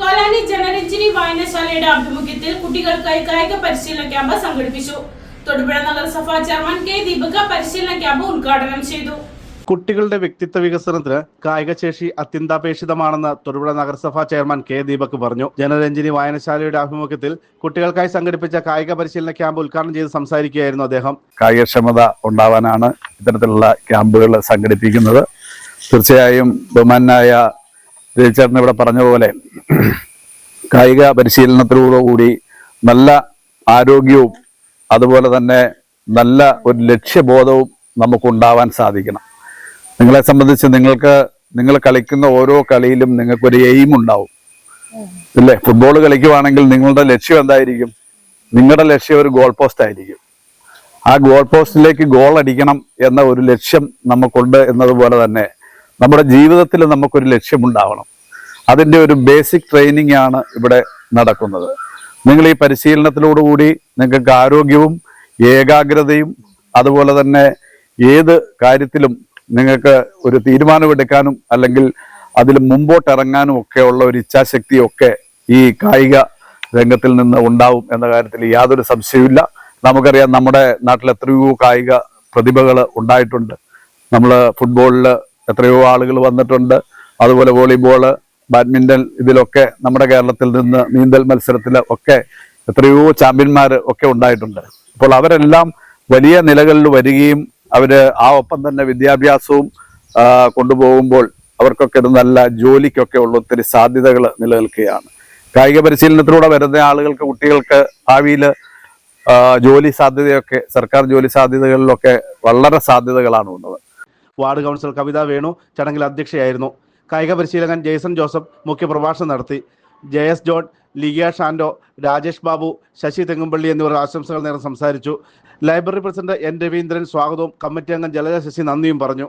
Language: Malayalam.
കൊലാനി ജനരഞ്ജിനി വായനശാലയുടെ ആഭിമുഖ്യത്തിൽ കുട്ടികൾക്കായി കായിക പരിശീലന ക്യാമ്പ് സംഘടിപ്പിച്ചു. തൊടുപുഴ നഗരസഭാ ചെയർമാൻ കെ ദീപക പരിശീലന ക്യാമ്പ് ഉദ്ഘാടനം ചെയ്തു. കുട്ടികളുടെ വ്യക്തിത്വ വികസനത്തിന് കായികശേഷി അത്യന്താപേക്ഷിതമാണെന്ന് തൊടുപുഴ നഗരസഭാ ചെയർമാൻ കെ ദീപക് പറഞ്ഞു. ജനരഞ്ജിനി വായനശാലയുടെ ആഭിമുഖ്യത്തിൽ കുട്ടികൾക്കായി സംഘടിപ്പിച്ച കായിക പരിശീലന ക്യാമ്പ് ഉദ്ഘാടനം ചെയ്ത് സംസാരിക്കുകയായിരുന്നു അദ്ദേഹം. കായികക്ഷമത ഉണ്ടാവാനാണ് ഇത്തരത്തിലുള്ള ക്യാമ്പുകൾ സംഘടിപ്പിക്കുന്നത്. തീർച്ചയായും ബഹുമാനായ രവിചേട്ടൻ ഇവിടെ പറഞ്ഞ പോലെ കായിക പരിശീലനത്തിലൂടുകൂടി നല്ല ആരോഗ്യവും അതുപോലെ തന്നെ നല്ല ഒരു ലക്ഷ്യബോധവും നമുക്കുണ്ടാവാൻ സാധിക്കണം. നിങ്ങളെ സംബന്ധിച്ച് നിങ്ങൾക്ക് നിങ്ങൾ കളിക്കുന്ന ഓരോ കളിയിലും നിങ്ങൾക്കൊരു എയിം ഉണ്ടാവും. ഇല്ലേ ഫുട്ബോൾ കളിക്കുവാണെങ്കിൽ നിങ്ങളുടെ ലക്ഷ്യം എന്തായിരിക്കും? നിങ്ങളുടെ ലക്ഷ്യം ഒരു ഗോൾ പോസ്റ്റ് ആയിരിക്കും. ആ ഗോൾ പോസ്റ്റിലേക്ക് ഗോൾ അടിക്കണം എന്ന ഒരു ലക്ഷ്യം നമുക്കുണ്ട് എന്നതുപോലെ തന്നെ നമ്മുടെ ജീവിതത്തിൽ നമുക്കൊരു ലക്ഷ്യമുണ്ടാവണം. അതിന്റെ ഒരു ബേസിക് ട്രെയിനിങ് ആണ് ഇവിടെ നടക്കുന്നത്. നിങ്ങൾ ഈ പരിശീലനത്തിലോടുകൂടി നിങ്ങൾക്ക് ആരോഗ്യവും ഏകാഗ്രതയും അതുപോലെ തന്നെ ഏത് കാര്യത്തിലും നിങ്ങൾക്ക് ഒരു തീരുമാനമെടുക്കാനും അല്ലെങ്കിൽ അതിൽ മുമ്പോട്ടിറങ്ങാനും ഒക്കെ ഉള്ള ഒരു ഇച്ഛാശക്തിയൊക്കെ ഈ കായിക രംഗത്തിൽ നിന്ന് ഉണ്ടാവും എന്ന കാര്യത്തിൽ യാതൊരു സംശയവുമില്ല. നമുക്കറിയാം നമ്മുടെ നാട്ടിൽ എത്രയോ കായിക പ്രതിഭകൾ ഉണ്ടായിട്ടുണ്ട്. നമ്മൾ ഫുട്ബോളിൽ എത്രയോ ആളുകൾ വന്നിട്ടുണ്ട്. അതുപോലെ വോളിബോൾ ബാഡ്മിന്റൺ ഇതിലൊക്കെ നമ്മുടെ കേരളത്തിൽ നിന്ന് നീന്തൽ മത്സരത്തിൽ ഒക്കെ എത്രയോ ചാമ്പ്യന്മാർ ഒക്കെ ഉണ്ടായിട്ടുണ്ട്. അപ്പോൾ അവരെല്ലാം വലിയ നിലകളിൽ വരികയും അവർ ആ ഒപ്പം തന്നെ വിദ്യാഭ്യാസവും കൊണ്ടുപോകുമ്പോൾ അവർക്കൊക്കെ ഒരു നല്ല ജോലിക്കൊക്കെ ഉള്ള ഒത്തിരി സാധ്യതകൾ നിലനിൽക്കുകയാണ്. കായിക പരിശീലനത്തിലൂടെ വരുന്ന ആളുകൾക്ക് കുട്ടികൾക്ക് ഭാവിയിൽ ജോലി സാധ്യതയൊക്കെ സർക്കാർ ജോലി സാധ്യതകളിലൊക്കെ വളരെ സാധ്യതകളാണ് ഉള്ളത്. വാർഡ് കൗൺസിലർ കവിത വേണു ചടങ്ങിൽ അധ്യക്ഷയായിരുന്നു. കായിക പരിശീലകൻ ജെയ്സൺ ജോസഫ് മുഖ്യപ്രഭാഷണം നടത്തി. J S John Ligia Shando Rajesh Babu Sasi Thengumpally എന്നിവർ ആശംസകൾ നേരം സംസാരിച്ചു. ലൈബ്രറി പ്രസിഡന്റ് എൻ രവീന്ദ്രൻ സ്വാഗതവും കമ്മിറ്റി അംഗം ജലജ ശശി നന്ദിയും പറഞ്ഞു.